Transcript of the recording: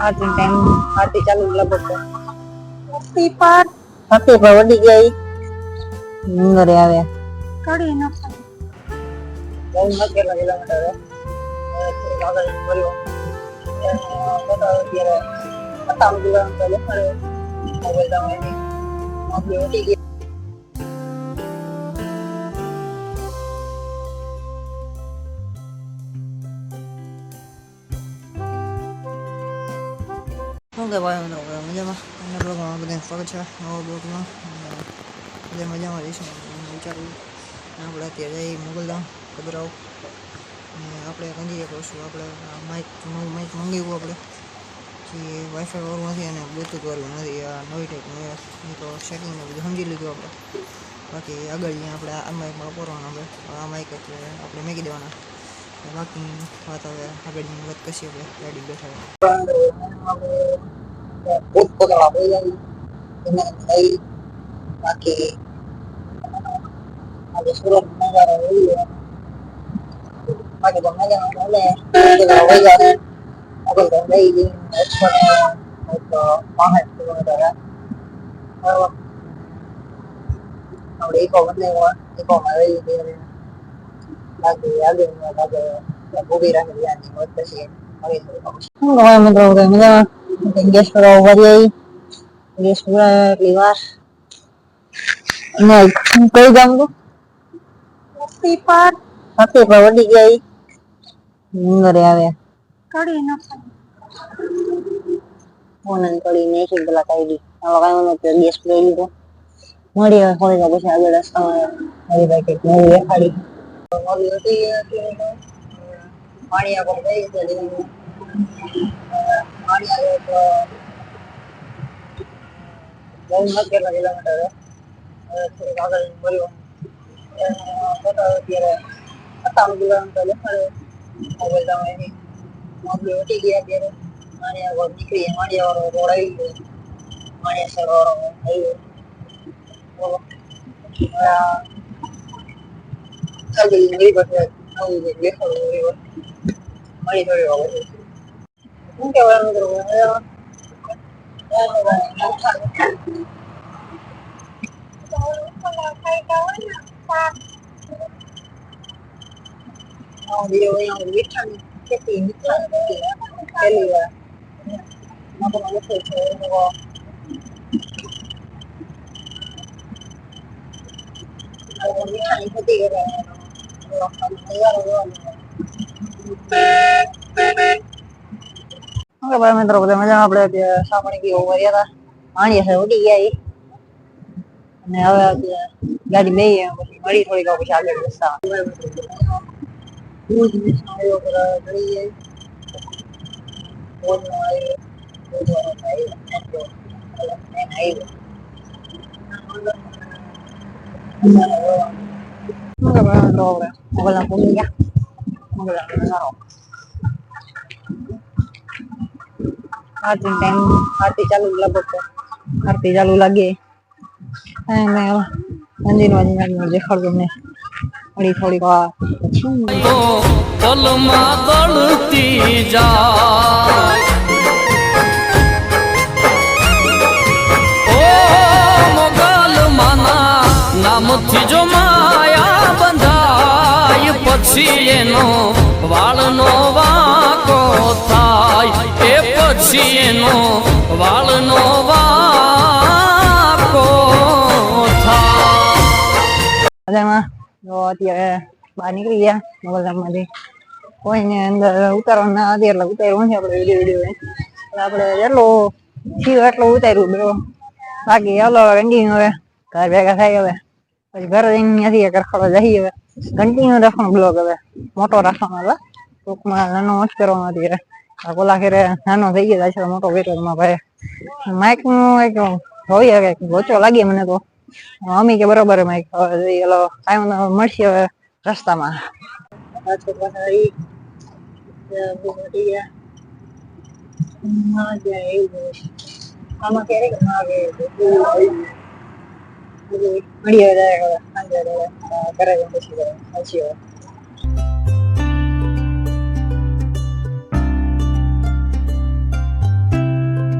આરતી time આરતી ચાલુ લગભગ વસ્તી પર. હતી પણ વડી ગઈ નીંદરે આવ્યા. કડી નખાય બહુ ન કેટલા કિલોમીટર હે. હવે. અ, બતાવો અત્યારે સત્તાવન કિલોમીટર દેખાડે મોબાઈલ એની નોકરી વધી ગઈ. શું કે ભાઈ મિત્રો બધા મજામાં અને બ્લોગમાં બધા સ્વાગત છે નવા બ્લોગમાં બધા મજામાં રહીશું વિચારું આપણે અત્યારે જઈએ મોગલધામ કબરાવ અને આપણે કંજી એક વસ્તુ આપણે માઇક માઇક મંગાવ્યું આપણે જે વાઈફાઈ વાળું નથી અને બ્લૂટૂથ વાળું નથી આ નવી ટાઈપનું એ તો સેટિંગ ને બધું સમજી લીધું આપણે બાકી આગળ આપણે આ માઇકમાં વાપરવાનું આપણે આ માઇક એટલે આપણે મેકી દેવાના બાકી વાત હવે આગળની વાત કશી આપણે ગાડી બેઠા பொதுவாகவே என்னை பாக்கி அது சூழல் முன்னாடி பாக்கி பொண்ணால ஒய்வாக அவள் வந்து இது வாங்க எடுத்துக்கொண்டு அப்படி இப்போ வந்து இப்போ மழை பாக்கி அது பாக்கி பூவிராங்க இல்லையா நீங்கள் ஒரு பிரச்சனை બદલાવ્યો ઇકોમાં રહી ગઈ બાકી આગળ બાકી ઊભી રાખી ત્યાંની વાત પછી હવે શું કહે મિત્રો બધા મજામાં ગેસ પર ભરી આવી ગેસ પૂરા એટલી વાર ને કઈ ગામ તો વસ્તી પર હતી પણ વડી ગઈ નીંદરે આવે કડી ફોન અને કડી નાખી પેલા કાઢી હવે કાંઈ નથી ગેસ લઈ લીધો મળી હવે તો પછી આગળ મારી ભાઈ કંઈક નવું દેખાડી નવી હતી તો પાણી આગળ ગઈ તો ન કેટલા કિલોમીટર થોડુંક આગળ અત્યારે સત્તાવન કિલોમીટર દેખાડે મોબાઈલ તમે ગયા અત્યારે માણિયા આગળ નીકળી માણિયા વાળો રોડ આવી. ગયો માણિયાસર વાળો હાઈવે બોલો આગળ મળી પાસે કંઈક દેખાડું મળી Hindi, wala nang dalawa. Wala nang dalawa. video yang viết thân cái tiền viết thân cái lừa nó còn nó thử thử nó còn nó còn viết thân cái tiền này nó còn nó còn nó còn okay ભાઈ મિત્રો બધા મજામાં આપણે અત્યારે સાપણી ગયો વર્યા હતા પાણી છે ઉડી ગયા ઈ. અને હવે અત્યારે ગાડી બેહી પછી મળી થોડીક વાર પછી આગળ રસ્તા ભુજ હાઈવે પર ચડી જાય ભુજનો આરતી ટાઈમ આરતી ચાલુ લગભગ આરતી ચાલુ લાગે અને મંદિરમાં દેખાડું તમને થોડી થોડીક વાર પલમાં દળતી માના નામથી જો માયા બંધાય પછી એનો વાળનો વા થાય પછી એનો વાળનો વાંકો અત્યારે બહાર નીકળી ગયા મોબાઈલમાંથી. કોઈને અંદર ઉતારવા ના હતી, એટલે ઉતાર્યું નથી આપણે વીડિયો વીડિયો આપણે એટલો થયું એટલું ઉતાર્યું બરો બાકી હાલો કન્ટિન્યુ હવે. ઘર ભેગા થાય હવે. પછી ઘરે જઈને ત્યાંથી કરખડો જઈએ હવે. કન્ટિન્યુ રાખવાનો બ્લોગ હવે. મોટો રાખવાનો હવે. ટૂંકમાં નાનો ઓછ કરવાનો અત્યારે. આ કોલા ખેરે નાનો થઈ ગયો છે મોટો વેટરમાં ભાઈ માઇક નું એક જોઈએ કે ગોચો લાગે મને તો મમ્મી કે બરોબર માઇક હવે જોઈએ એલો કાંઈ વાંધો નહીં, મળશે હવે રસ્તામાં રાજકોટ પાસે આવી ત્યાં બહુ મોટી ગયા માં ત્યાં એવું હોય છે. આમાં ક્યારેક ના આવે બધું આવી ગયું. બધું મળી આવે direct હવે સાંજે હવે, અ, ઘરે જઈને પછી હવે, પછી હવે